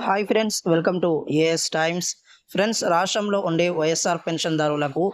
Hi friends welcome to AS times friends రాష్ట్రంలో ఉండే వైఎస్ఆర్ పెన్షన్దారులకు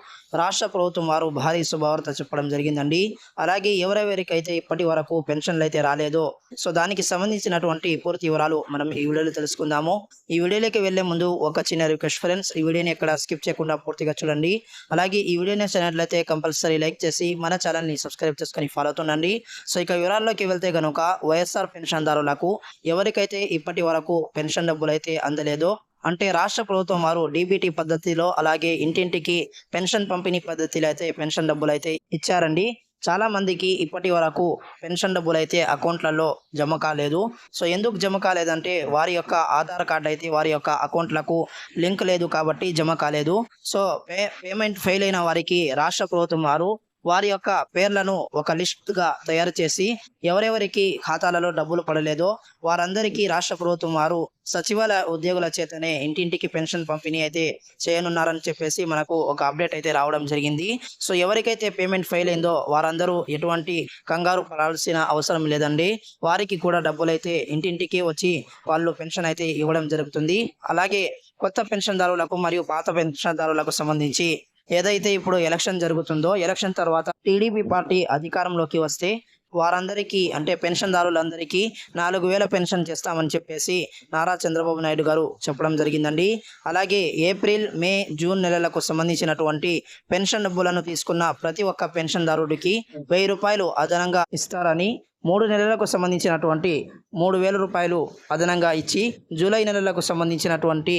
రాష్ట్ర ప్రభుత్వం వారు భారీ శుభవార్త చెప్పడం జరిగిందండి. అలాగే ఎవరెవరికైతే ఇప్పటి వరకు పెన్షన్లు అయితే రాలేదో సో దానికి సంబంధించినటువంటి పూర్తి వివరాలు మనం ఈ వీడియోలో తెలుసుకుందాము. ఈ వీడియోలోకి వెళ్ళే ముందు ఒక చిన్న రిక్వెస్ట్ ఫ్రెండ్స్ ఈ వీడియోని ఎక్కడ స్కిప్ చేయకుండా పూర్తిగా చూడండి. అలాగే ఈ వీడియోని నచ్చినట్లయితే కంపల్సరీ లైక్ చేసి మన ఛానల్ని సబ్స్క్రైబ్ చేసుకొని ఫాలో అవుతుండండి. సో ఇక వివరాల్లోకి వెళ్తే కనుక వైఎస్ఆర్ పెన్షన్దారులకు ఎవరికైతే ఇప్పటి వరకు పెన్షన్ డబ్బులు అయితే అందలేదో అంటే రాష్ట్ర ప్రభుత్వం వారు డీబీటీ పద్ధతిలో అలాగే ఇంటింటికి పెన్షన్ పంపిణీ పద్ధతిలో అయితే పెన్షన్ డబ్బులు అయితే ఇచ్చారండి. చాలా మందికి ఇప్పటి వరకు పెన్షన్ డబ్బులు అయితే అకౌంట్లలో జమ కాలేదు. సో ఎందుకు జమ కాలేదంటే వారి యొక్క ఆధార్ కార్డు అయితే వారి యొక్క అకౌంట్లకు లింక్ లేదు కాబట్టి జమ కాలేదు. సో పే పేమెంట్ ఫెయిల్ అయిన వారికి రాష్ట్ర ప్రభుత్వం వారు వారి యొక్క పేర్లను ఒక లిస్ట్గా తయారు చేసి ఎవరెవరికి ఖాతాలలో డబ్బులు పడలేదో వారందరికీ రాష్ట్ర ప్రభుత్వం వారు సచివాలయ ఉద్యోగుల చేతనే ఇంటింటికి పెన్షన్ పంపిణీ అయితే చేయనున్నారని చెప్పేసి మనకు ఒక అప్డేట్ అయితే రావడం జరిగింది. సో ఎవరికైతే పేమెంట్ ఫెయిల్ అయిందో వారందరూ ఎటువంటి కంగారు పడాల్సిన అవసరం లేదండి. వారికి కూడా డబ్బులు అయితే ఇంటింటికి వచ్చి వాళ్ళు పెన్షన్ అయితే ఇవ్వడం జరుగుతుంది. అలాగే కొత్త పెన్షన్దారులకు మరియు పాత పెన్షన్దారులకు సంబంధించి ఏదైతే ఇప్పుడు ఎలక్షన్ జరుగుతుందో ఎలక్షన్ తర్వాత టీడీపీ పార్టీ అధికారంలోకి వస్తే వారందరికీ అంటే పెన్షన్దారులందరికీ నాలుగు వేల పెన్షన్ చేస్తామని చెప్పేసి నారా చంద్రబాబు నాయుడు గారు చెప్పడం జరిగిందండి. అలాగే ఏప్రిల్ మే జూన్ నెలలకు సంబంధించినటువంటి పెన్షన్ డబ్బులను తీసుకున్న ప్రతి ఒక్క పెన్షన్దారుడికి వెయ్యి రూపాయలు అదనంగా ఇస్తారని మూడు నెలలకు సంబంధించినటువంటి మూడు వేల రూపాయలు అదనంగా ఇచ్చి జూలై నెలలకు సంబంధించినటువంటి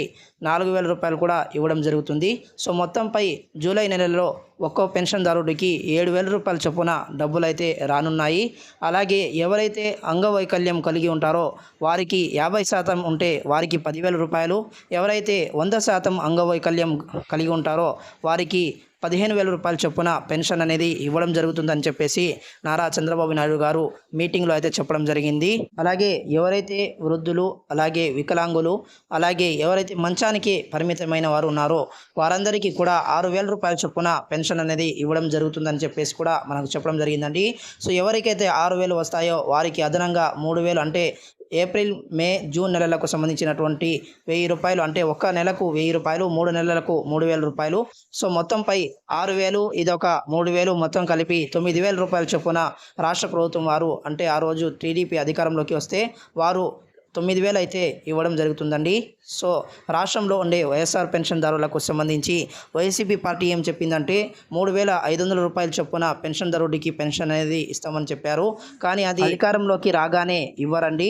నాలుగు వేల రూపాయలు కూడా ఇవ్వడం జరుగుతుంది. సో మొత్తంపై జూలై నెలలో ఒక్కో పెన్షన్దారుడికి ఏడు వేల రూపాయల చొప్పున డబ్బులైతే రానున్నాయి. అలాగే ఎవరైతే అంగవైకల్యం కలిగి ఉంటారో వారికి యాభై శాతం ఉంటే వారికి పదివేల రూపాయలు. ఎవరైతే వంద శాతం అంగవైకల్యం కలిగి ఉంటారో వారికి పదిహేను వేల రూపాయల చొప్పున పెన్షన్ అనేది ఇవ్వడం జరుగుతుందని చెప్పేసి నారా చంద్రబాబు నాయుడు గారు మీటింగ్లో అయితే చెప్పడం జరిగింది. అలాగే ఎవరైతే వృద్ధులు అలాగే వికలాంగులు అలాగే ఎవరైతే మంచానికి పరిమితమైన వారు ఉన్నారో వారందరికీ కూడా ఆరు వేల రూపాయల చొప్పున పెన్షన్ అనేది ఇవ్వడం జరుగుతుందని చెప్పేసి కూడా మనకు చెప్పడం జరిగిందండి. సో ఎవరికైతే ఆరు వేలు వస్తాయో వారికి అదనంగా మూడు వేలు అంటే ఏప్రిల్ మే జూన్ నెలలకు సంబంధించినటువంటి వెయ్యి రూపాయలు అంటే ఒక్క నెలకు వెయ్యి రూపాయలు మూడు నెలలకు మూడు వేల రూపాయలు. సో మొత్తంపై ఆరు వేలు ఇదొక మూడు వేలు మొత్తం కలిపి తొమ్మిది వేల రూపాయల చొప్పున రాష్ట్ర ప్రభుత్వం వారు అంటే ఆ రోజు టీడీపీ అధికారంలోకి వస్తే వారు తొమ్మిది వేలు అయితే ఇవ్వడం జరుగుతుందండి. సో రాష్ట్రంలో ఉండే వైఎస్ఆర్ పెన్షన్దారులకు సంబంధించి వైసీపీ పార్టీ ఏం చెప్పిందంటే మూడు వేల ఐదు వందల రూపాయల చొప్పున పెన్షన్దారుడికి పెన్షన్ అనేది ఇస్తామని చెప్పారు. కానీ అది అధికారంలోకి రాగానే ఇవ్వరండి.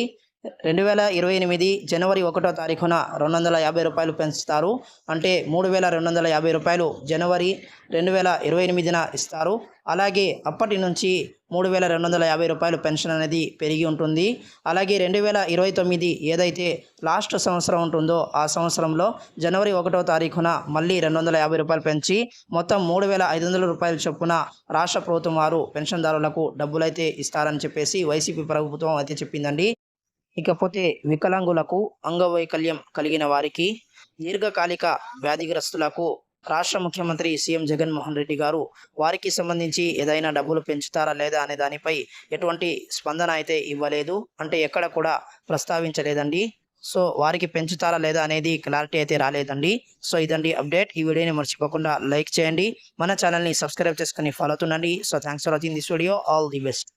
రెండు వేల ఇరవై ఎనిమిది జనవరి ఒకటో తారీఖున రెండు వందల యాభై రూపాయలు పెంచుతారు. అంటే మూడు వేల రెండు వందల యాభై రూపాయలు జనవరి రెండు వేల ఇరవై ఎనిమిదిన ఇస్తారు. అలాగే అప్పటి నుంచి మూడు వేల రెండు వందల యాభై రూపాయలు పెన్షన్ అనేది పెరిగి ఉంటుంది. అలాగే రెండు వేల ఇరవై తొమ్మిది ఏదైతే లాస్ట్ సంవత్సరం ఉంటుందో ఆ సంవత్సరంలో జనవరి ఒకటో తారీఖున మళ్ళీ రెండు వందల యాభై రూపాయలు పెంచి మొత్తం మూడు వేల ఐదు వందల రూపాయల చొప్పున రాష్ట్ర ప్రభుత్వం వారు పెన్షన్దారులకు డబ్బులైతే ఇస్తారని చెప్పేసి వైసీపీ ప్రభుత్వం అయితే చెప్పిందండి. ఇకపోతే వికలాంగులకు అంగవైకల్యం కలిగిన వారికి దీర్ఘకాలిక వ్యాధిగ్రస్తులకు రాష్ట్ర ముఖ్యమంత్రి సీఎం జగన్మోహన్ రెడ్డి గారు వారికి సంబంధించి ఏదైనా డబ్బులు పెంచుతారా లేదా అనే దానిపై ఎటువంటి స్పందన అయితే ఇవ్వలేదు అంటే ఎక్కడ కూడా ప్రస్తావించలేదండి. సో వారికి పెంచుతారా లేదా అనేది క్లారిటీ అయితే రాలేదండి. సో ఇదండి అప్డేట్. ఈ వీడియోని మర్చిపోకుండా లైక్ చేయండి. మన ఛానల్ని సబ్స్క్రైబ్ చేసుకుని follow అవుతుండండి. So thanks for watching this video. All the best.